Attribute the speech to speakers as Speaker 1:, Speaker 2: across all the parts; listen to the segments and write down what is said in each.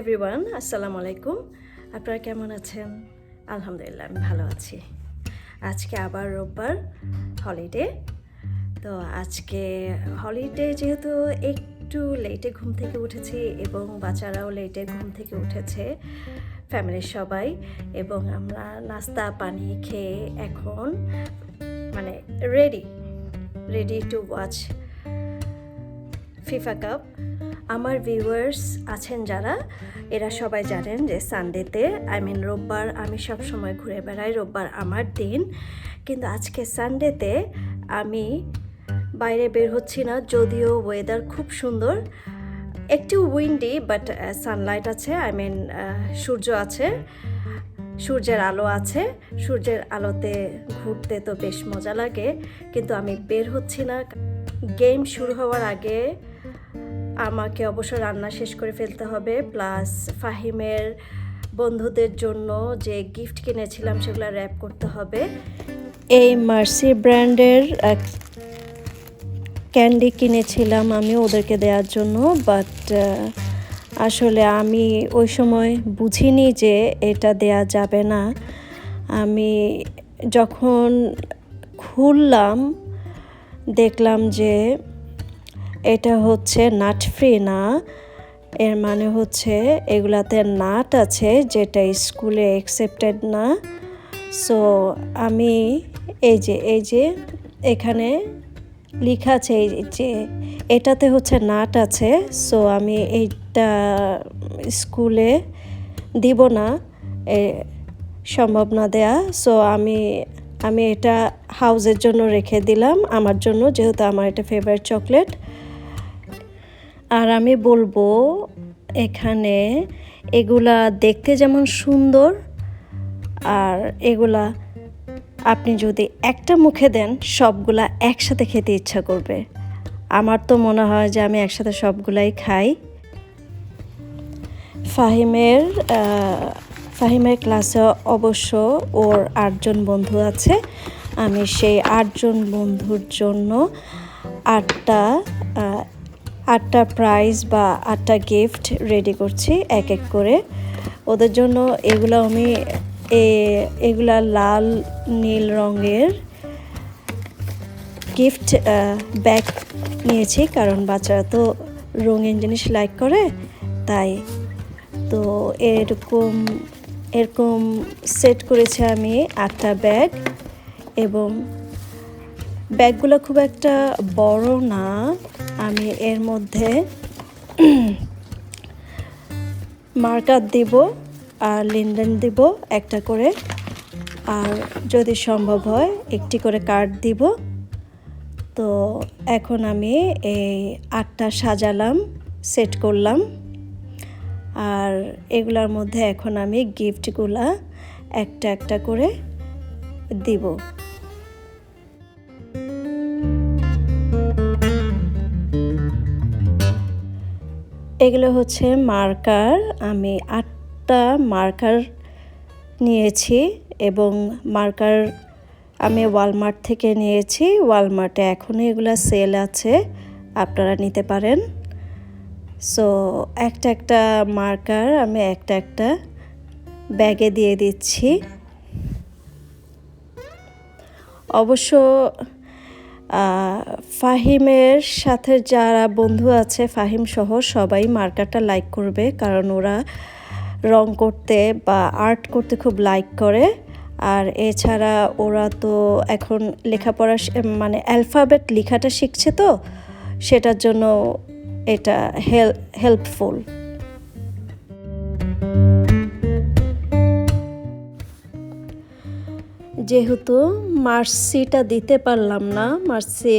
Speaker 1: Everyone আসসালামু আলাইকুম। আপনারা কেমন আছেন? আলহামদুলিল্লাহ, আমি ভালো আছি। আজকে আবার রোববার হলিডে তো আজকে হলিডে যেহেতু একটু লেটে ঘুম থেকে উঠেছি এবং বাচ্চারাও লেটে ঘুম থেকে উঠেছে ফ্যামিলির সবাই, এবং আমরা নাস্তা, পানি খেয়ে এখন মানে ready ready to watch FIFA cup আমার ভিউয়ার্স আছেন যারা, এরা সবাই জানেন যে সানডেতে আই মিন রোববার আমি সব সময় ঘুরে বেড়াই, রোববার আমার দিন। কিন্তু আজকে সানডেতে আমি বাইরে বের হচ্ছি না, যদিও ওয়েদার খুব সুন্দর। একটু উইন্ডি বাট সানলাইট আছে আই মিন সূর্য আছে, সূর্যের আলো আছে, সূর্যের আলোতে ঘুরতে তো বেশ মজা লাগে, কিন্তু আমি বের হচ্ছি না। গেম শুরু হওয়ার আগে আমাকে অবশ্য রান্না শেষ করে ফেলতে হবে প্লাস ফাহিমের বন্ধুদের জন্য যে গিফট কিনেছিলাম সেগুলো র্যাপ করতে হবে। এই মার্সি ব্র্যান্ডের এক ক্যান্ডি কিনেছিলাম আমি ওদেরকে দেওয়ার জন্য বাট আসলে আমি ওই সময় বুঝিনি যে এটা দেয়া যাবে না। আমি যখন খুললাম, দেখলাম যে এটা হচ্ছে নাট ফ্রি না, এর মানে হচ্ছে এগুলাতে নাট আছে যেটা স্কুলে অ্যাকসেপ্টেড না। সো আমি এই যে এই যে, এখানে লেখা আছে এই যে, এটাতে হচ্ছে নাট আছে। সো আমি এইটা স্কুলে দিব না সম্ভব না দেয়া। সো আমি আমি এটা হাউজের জন্য রেখে দিলাম। আমার জন্য, যেহেতু আমার এটা ফেভারিট চকলেট আর আমি বলব, এখানে এগুলা দেখতে যেমন সুন্দর, আর এগুলা আপনি যদি একটা মুখে দেন, সবগুলা একসাথে খেতে ইচ্ছা করবে। আমার তো মনে হয় যে আমি একসাথে সবগুলাই খাই। ফাহিমের ফাহিমের ক্লাসে অবশ্য ওর আটজন বন্ধু আছে। আমি সেই আটজন বন্ধুর জন্য আটটা আটটা প্রাইজ বা আটটা গিফট রেডি করছি, এক এক করে। ওদের জন্য এগুলো আমি এগুলা লাল, নীল রঙের গিফট ব্যাগ নিয়েছি, কারণ বাচ্চারা তো রঙিন জিনিস লাইক করে, তাই। তো এরকম এরকম সেট করেছি আমি আটটা ব্যাগ এবং ব্যাগগুলো খুব একটা বড় না। আমি এর মধ্যে মার্কার দিব আর লিন্ডেন দিব একটা করে। আর যদি সম্ভব হয়, একটি করে কার্ড দিব। তো এখন আমি এই আটটা সাজালাম, সেট করলাম। আর এগুলার মধ্যে এখন আমি গিফটগুলা একটা একটা করে দিব। এগুলো হচ্ছে মার্কার, আমি আটটা মার্কার নিয়েছি এবং মার্কার আমি ওয়ালমার্ট থেকে নিয়েছি, ওয়ালমার্টে এখনও এগুলো সেল আছে, আপনারা নিতে পারেন। সো, একটা একটা মার্কার আমি একটা একটা ব্যাগে দিয়ে দিচ্ছি। অবশ্য ফাহিমের সাথে যারা বন্ধু আছে, ফাহিম সহ সবাই মার্কারটা লাইক করবে, কারণ ওরা রং করতে বা আর্ট করতে খুব লাইক করে। আর এছাড়া ওরা তো এখন লেখাপড়া মানে অ্যালফাবেট লেখাটা শিখছে তো, সেটার জন্য এটা হেল্প হেল্পফুল যেহেতু মার্সিটা দিতে পারলাম না, মার্সি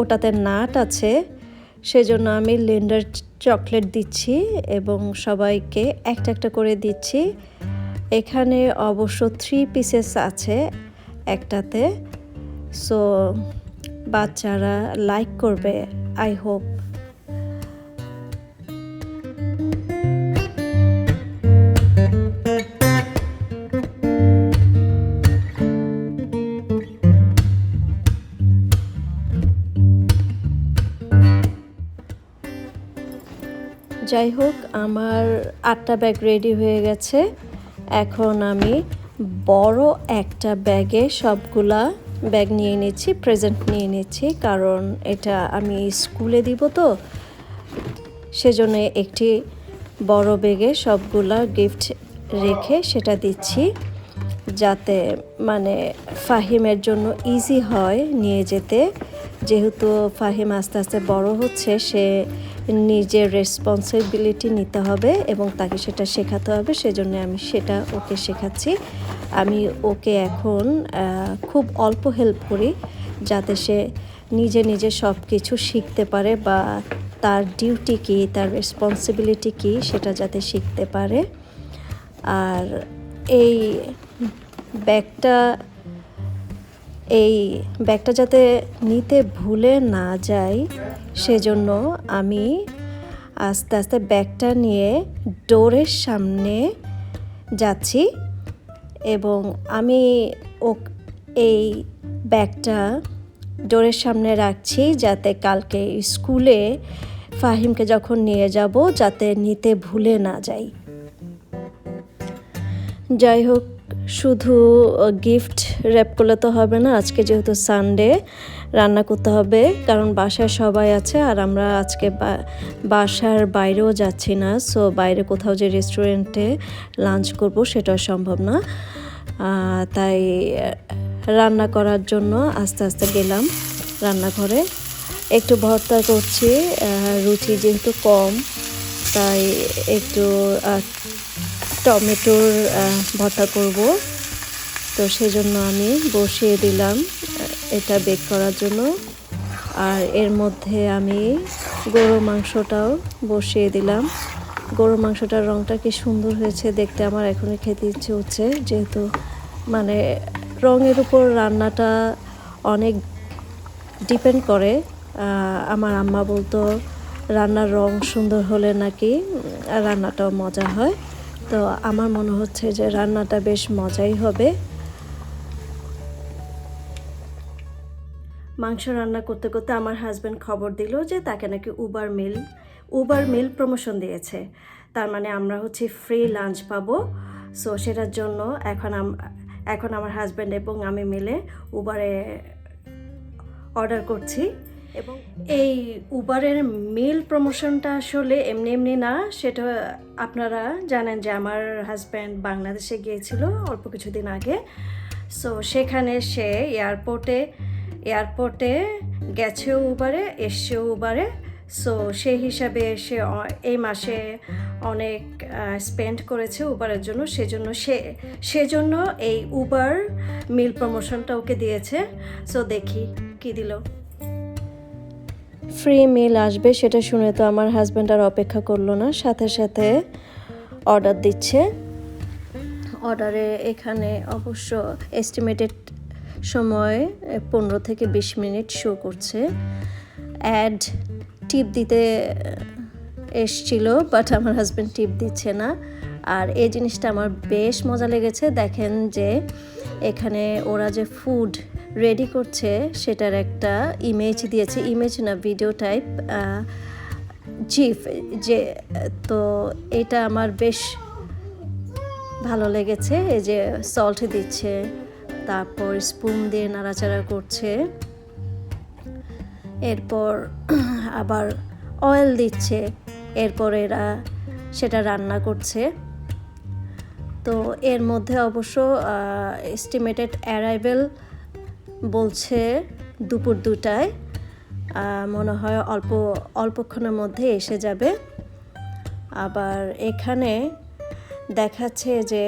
Speaker 1: ওটাতে নাট আছে, সেজন্য আমি লেন্ডার চকলেট দিচ্ছি এবং সবাইকে একটা একটা করে দিচ্ছি। এখানে অবশ্য থ্রি পিসেস আছে একটাতে সো বাচ্চারা লাইক করবে আই হোপ যাই হোক, আমার আটটা ব্যাগ রেডি হয়ে গেছে। এখন আমি বড় একটা ব্যাগে সবগুলা ব্যাগ নিয়ে নিচ্ছি প্রেজেন্ট নিয়ে নিচ্ছি। কারণ এটা আমি স্কুলে দিব তো, সেজন্য একটি বড় ব্যাগে সবগুলা গিফট রেখে সেটা দিচ্ছি। যাতে মানে ফাহিমের জন্য ইজি হয় নিয়ে যেতে। যেহেতু ফাহিম আস্তে আস্তে বড় হচ্ছে, সে নিজের রেসপন্সিবিলিটি নিতে হবে এবং তাকে সেটা শেখাতে হবে, সেজন্য আমি সেটা ওকে শেখাচ্ছি। আমি ওকে এখন খুব অল্প হেল্প করি যাতে সে নিজে নিজে সব কিছু শিখতে পারে বা তার ডিউটি কী, তার রেসপন্সিবিলিটি কী, সেটা যাতে শিখতে পারে। আর এই ব্যাগটা এই ব্যাগটা যাতে নিতে ভুলে না যাই, সেজন্য আমি আস্তে আস্তে ব্যাগটা নিয়ে ডোরের সামনে যাচ্ছি এবং আমি ও এই ব্যাগটা ডোরের সামনে রাখছি যাতে কালকে স্কুলে ফাহিমকে যখন নিয়ে যাব যাতে নিতে ভুলে না যাই। যাই হোক শুধু গিফট র্যাপ করলে তো হবে না, আজকে যেহেতু সানডে রান্না করতে হবে, কারণ বাসায় সবাই আছে আর আমরা আজকে বাসার বাইরেও যাচ্ছি না সো বাইরে কোথাও যে রেস্টুরেন্টে লাঞ্চ করব সেটাও সম্ভব না। তাই রান্না করার জন্য আস্তে আস্তে গেলাম রান্নাঘরে। একটু ভর্তা করছি রুচি যেহেতু কম, তাই একটু টমেটোর ভর্তা করব। তো সেই জন্য আমি বসিয়ে দিলাম এটা বেক করার জন্য। আর এর মধ্যে আমি গরু মাংসটাও বসিয়ে দিলাম। গরু মাংসটার রঙটা কি সুন্দর হয়েছে দেখতে আমার এখনই খেতে ইচ্ছে হচ্ছে। যেহেতু মানে রঙের উপর রান্নাটা অনেক ডিপেন্ড করে। আমার আম্মা বলতো, রান্নার রং সুন্দর হলে নাকি রান্নাটাও মজা হয়। তো আমার মনে হচ্ছে যে রান্নাটা বেশ মজাই হবে। মাংস রান্না করতে করতে আমার হাজব্যান্ড খবর দিল যে তাকে নাকি Uber meal Uber meal promotion দিয়েছে। তার মানে আমরা হচ্ছে ফ্রি লাঞ্চ পাবো। সো সেটার জন্য এখন এখন আমার হাজব্যান্ড এবং আমি মিলে উবারে অর্ডার করছি। এবং এই উবারের মিল প্রমোশনটা আসলে এমনি এমনি না, সেটা আপনারা জানেন যে আমার হাজব্যান্ড বাংলাদেশে গিয়েছিল অল্প কিছুদিন আগে। সো সেখানে সে এয়ারপোর্টে এয়ারপোর্টে গেছেও উবারে এসছেও উবারে সো সেই হিসাবে সে এই মাসে অনেক স্পেন্ড করেছে উবারের জন্য। সেজন্য সে, সেজন্য এই উবার মিল প্রমোশনটা ওকে দিয়েছে। সো দেখি কি দিল। ফ্রি মিল আসবে, সেটা শুনে তো আমার হাজব্যান্ড আর অপেক্ষা করল না। সাথে সাথে অর্ডার দিচ্ছে। অর্ডারে এখানে অবশ্য এস্টিমেটেড সময় পনেরো থেকে বিশ মিনিট শো করছে। অ্যাড টিপ দিতে এসছিল বাট আমার হাজব্যান্ড টিপ দিচ্ছে না। আর এই জিনিসটা আমার বেশ মজা লেগেছে। দেখেন যে এখানে ওরা যে ফুড রেডি করছে, সেটার একটা ইমেজ দিয়েছে। ইমেজ না ভিডিও টাইপ জিফ যে, তো এটা আমার বেশ ভালো লেগেছে। এই যে সল্ট দিচ্ছে, তারপর স্পুন দিয়ে নাড়াচাড়া করছে। এরপর আবার অয়েল দিচ্ছে, এরপর এরা সেটা রান্না করছে। তো এর মধ্যে অবশ্য এস্টিমেটেড অ্যারাইভেল বলছে দুপুর দুটায় মনে হয় অল্প অল্পক্ষণের মধ্যে এসে যাবে। আবার এখানে দেখাচ্ছে যে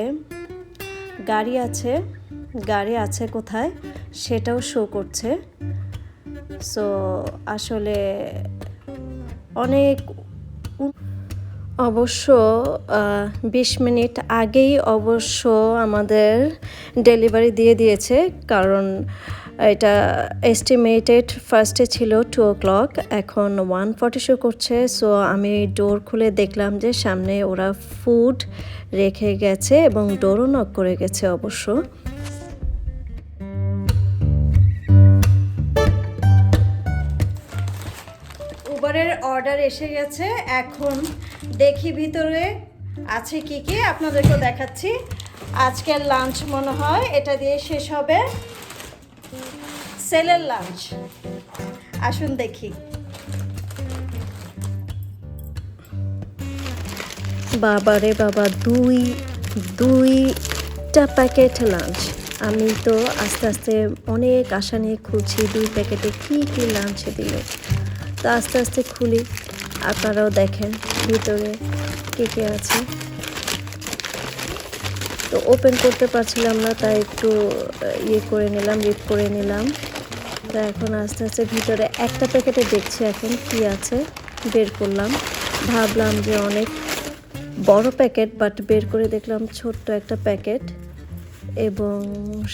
Speaker 1: গাড়ি আছে গাড়ি আছে কোথায় সেটাও শো করছে। সো আসলে অনেক অবশ্য বিশ মিনিট আগেই অবশ্য আমাদের ডেলিভারি দিয়ে দিয়েছে, কারণ এটা এস্টিমেটেড ফার্স্টে ছিল টু ও ক্লক এখন ওয়ান ফর্টি শো করছে সো আমি ডোর খুলে দেখলাম যে সামনে ওরা ফুড রেখে গেছে এবং ডোরও নক করে গেছে অবশ্য। উবারের অর্ডার এসে গেছে, এখন দেখি ভিতরে আছে কি কি, আপনাদেরকেও দেখাচ্ছি। আজকের লাঞ্চ মনে হয়, এটা দিয়ে শেষ হবে। সেলের লাঞ্চ আসুন দেখি। বাবারে বাবা, দুই দুইটা প্যাকেট লাঞ্চ আমি তো আস্তে আস্তে অনেক আশা নিয়ে খুঁজছি দুই প্যাকেটে কী কী লাঞ্চ দিল। তো আস্তে আস্তে খুলি। আপনারাও দেখেন ভিতরে কে কে আছে। তো ওপেন করতে পারছিলাম না, তাই একটু ইয়ে করে নিলাম রিপ করে নিলাম। তো এখন আস্তে আস্তে ভিতরে একটা প্যাকেটে দেখছি এখন কি আছে, বের করলাম। ভাবলাম যে অনেক বড় প্যাকেট বাট বের করে দেখলাম ছোট্ট একটা প্যাকেট এবং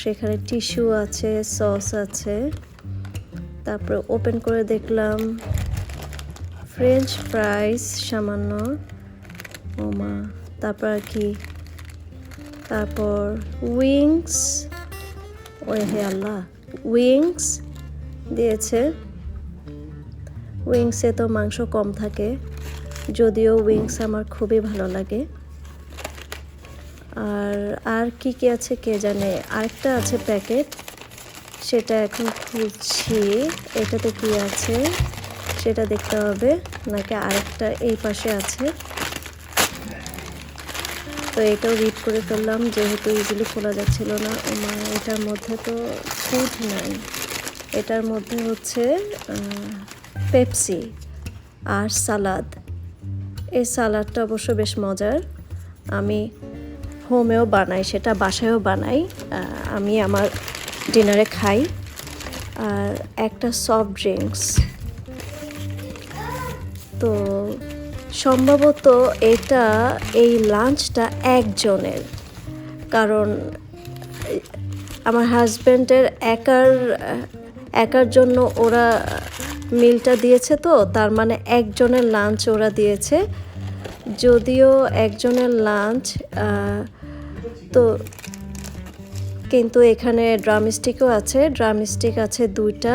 Speaker 1: সেখানে টিস্যু আছে সস আছে। তারপরে ওপেন করে দেখলাম ফ্রেঞ্চ ফ্রাইস সামান্য। ওমা, তারপর কি তারপর উইংস ওই হে আল্লাহ উইংস দিয়েছে। উইংসে তো মাংস কম থাকে, যদিও উইংস আমার খুবই ভালো লাগে। আর আর কি কি আছে কে জানে? আরেকটা আছে প্যাকেট সেটা এখন খুঁজছি এটাতে কি আছে? সেটা দেখতে হবে, নাকি আরেকটা এই পাশে আছে? তো এটাও রিড করে ফেললাম, যেহেতু ইজিলি খোলা যাচ্ছিল না। আমার এটার মধ্যে তো ফুড নাই। এটার মধ্যে হচ্ছে পেপসি আর সালাদ এই সালাডটা অবশ্য বেশ মজার। আমি হোমেও বানাই, সেটা বাসায়ও বানাই। আমি আমার ডিনারে খাই। আর একটা সফট ড্রিঙ্কস তো সম্ভবত এটা এই লাঞ্চটা একজনের। কারণ, আমার হাজব্যান্ডের একার একার জন্য ওরা মিলটা দিয়েছে তো, তার মানে একজনের লাঞ্চ ওরা দিয়েছে। যদিও একজনের লাঞ্চ তো কিন্তু এখানে ড্রামস্টিকও আছে ড্রামস্টিক আছে দুইটা,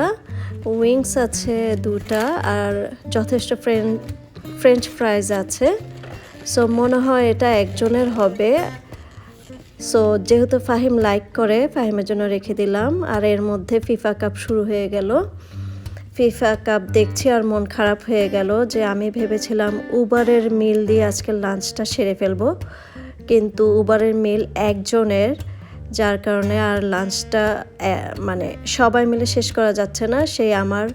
Speaker 1: উইংস আছে দুটা আর যথেষ্ট ফ্রেঞ্চ ফ্রেঞ্চ ফ্রাইজ আছে। সো মনে হয় এটা একজনের হবে। সো যেহেতু ফাহিম লাইক করে, ফাহিমের জন্য রেখে দিলাম। আর এর মধ্যে ফিফা কাপ শুরু হয়ে গেল। ফিফা কাপ দেখছি আর মন খারাপ হয়ে গেল যে আমি ভেবেছিলাম উবারের মিল দিয়ে আজকে লাঞ্চটা সেরে ফেলব। কিন্তু উবারের মিল একজনের যার কারণে আর লাঞ্চটা মানে সবাই মিলে শেষ করা যাচ্ছে না। সেই আমার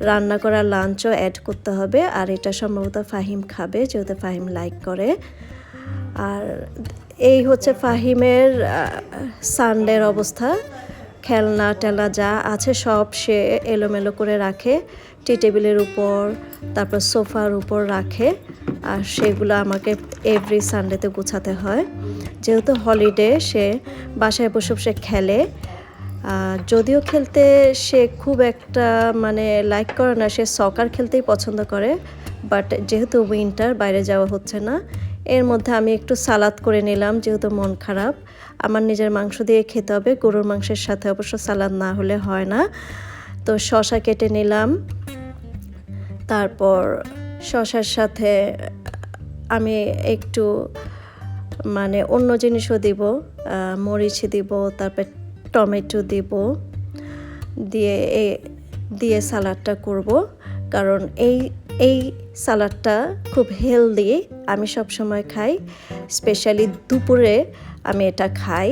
Speaker 1: রান্না করা লাঞ্চও অ্যাড করতে হবে। আর এটা সম্ভবত ফাহিম খাবে, যেহেতু ফাহিম লাইক করে। আর এই হচ্ছে ফাহিমের সানডের অবস্থা। খেলনা টেলনা যা আছে সব সে এলোমেলো করে রাখে। টি টেবিলের উপর, তারপর সোফার উপর রাখে। আর সেগুলো আমাকে এভরি সানডেতে গুছাতে হয়। যেহেতু হলিডে, সে বাসায় বসে বসে খেলে। যদিও খেলতে সে খুব একটা মানে লাইক করে না, সে সকার খেলতেই পছন্দ করে বাট যেহেতু উইন্টার বাইরে যাওয়া হচ্ছে না, এর মধ্যে আমি একটু সালাদ করে নিলাম, যেহেতু মন খারাপ। আমার নিজের মাংস দিয়ে খেতে হবে, গরুর মাংসের সাথে অবশ্য সালাদ না হলে হয় না। তো শশা কেটে নিলাম। তারপর শশার সাথে আমি একটু মানে অন্য জিনিসও দিব মরিচ দিব, তারপর টমেটো দিব, দিয়ে এ, দিয়ে সালাডটা করব। কারণ এই এই সালাডটা খুব হেলদি, আমি সব সময় খাই, স্পেশালি দুপুরে আমি এটা খাই।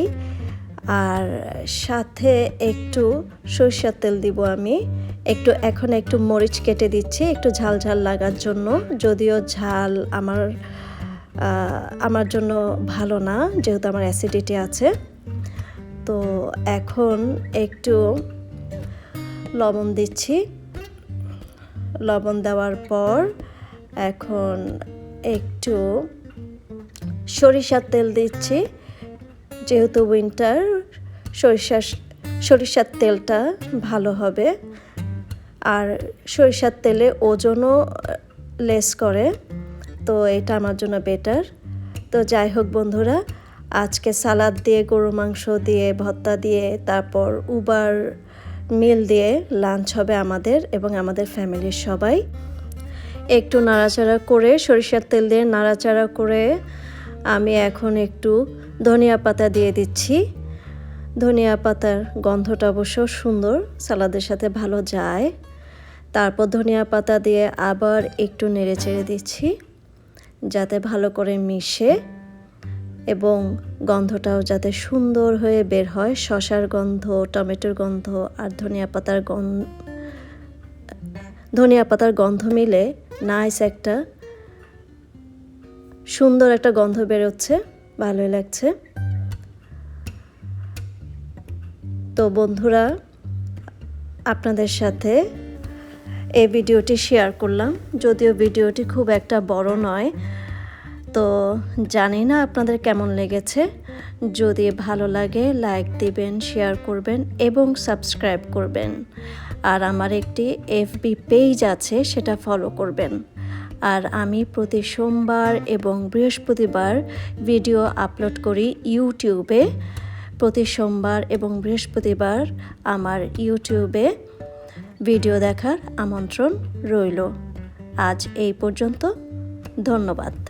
Speaker 1: আর সাথে একটু সরিষার তেল দিব আমি, একটু, এখন একটু মরিচ কেটে দিচ্ছি, একটু ঝাল ঝাল লাগার জন্য, যদিও ঝাল আমার আমার জন্য ভালো না, যেহেতু আমার অ্যাসিডিটি আছে। তো এখন একটু লবণ দিচ্ছি। লবণ দেওয়ার পর এখন একটু সরিষার তেল দিচ্ছি। যেহেতু উইন্টার সরিষার সরিষার তেলটা ভালো হবে। আর সরিষার তেলে ওজনও লেস করে। তো এটা আমার জন্য বেটার তো যাই হোক বন্ধুরা, আজকে সালাদ দিয়ে গরু মাংস দিয়ে ভত্তা দিয়ে, তারপর উবার মিল দিয়ে লাঞ্চ হবে আমাদের এবং আমাদের ফ্যামিলির সবাই। একটু নাড়াচাড়া করে, সরিষার তেল দিয়ে নাড়াচাড়া করে আমি এখন একটু ধনিয়া পাতা দিয়ে দিচ্ছি। ধনিয়া পাতার গন্ধটা অবশ্য সুন্দর, সালাদের সাথে ভালো যায়। তারপর ধনিয়া পাতা দিয়ে আবার একটু নেড়ে চেড়ে দিচ্ছি। যাতে ভালো করে মিশে এবং গন্ধটাও যাতে সুন্দর হয়ে বের হয়। শশার গন্ধ, টমেটোর গন্ধ আর ধনিয়া পাতার গন্ধ, ধনিয়া পাতার গন্ধ মিলে নাইস একটা সুন্দর একটা গন্ধ বেরোচ্ছে। ভালোই লাগছে। তো বন্ধুরা, আপনাদের সাথে এই ভিডিওটি শেয়ার করলাম। যদিও ভিডিওটি খুব একটা বড় নয়, তো জানি না আপনাদের কেমন লেগেছে। যদি ভালো লাগে, লাইক দিবেন, শেয়ার করবেন এবং সাবস্ক্রাইব করবেন। আর আমার একটি এফবি পেজ আছে, সেটা ফলো করবেন। আর আমি প্রতি সোমবার এবং বৃহস্পতিবার ভিডিও আপলোড করি ইউটিউবে। প্রতি সোমবার এবং বৃহস্পতিবার আমার ইউটিউবে ভিডিও দেখার আমন্ত্রণ রইল। আজ এই পর্যন্ত ধন্যবাদ।